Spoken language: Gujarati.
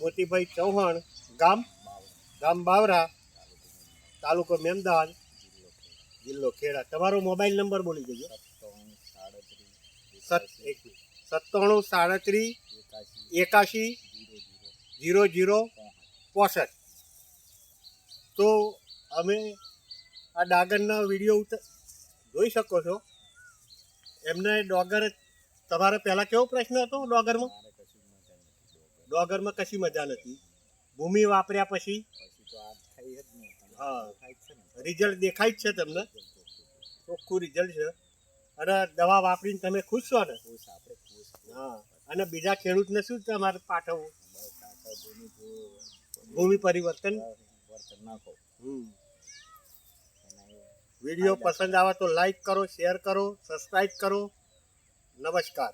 મોતીભાઈ ચૌહાણ, ગામ ગામ બાવરા, તાલુકો મેમદાન જિલ્લો ખેડા. તમારો મોબાઈલ નંબર બોલી દેજો સત્તાણું સાડત્રીસ એકાશી જીરો જીરો પોસઠ. તો અમે આ ડાગરના વીડિયો જોઈ શકો છો એમને ડોગર તમારે પહેલાં કેવો પ્રશ્ન હતો ડોગરમાં. ડોગરમાં કશી મજા નથી. ભૂમિ વાપર્યા પછી? હા. રિઝલ્ટ દેખાય જ છે તમને. ચોખ્ખું રિઝલ્ટ છે. અને દવા વાપરીને તમે ખુશ છો ને? હા. અને બીજા ખેડૂતને શું તમારે પાઠવવું? ભૂમિ પરિવર્તન? વીડિયો પસંદ આવે તો લાઈક કરો શેર કરો સબસ્ક્રાઈબ કરો. નમસ્કાર.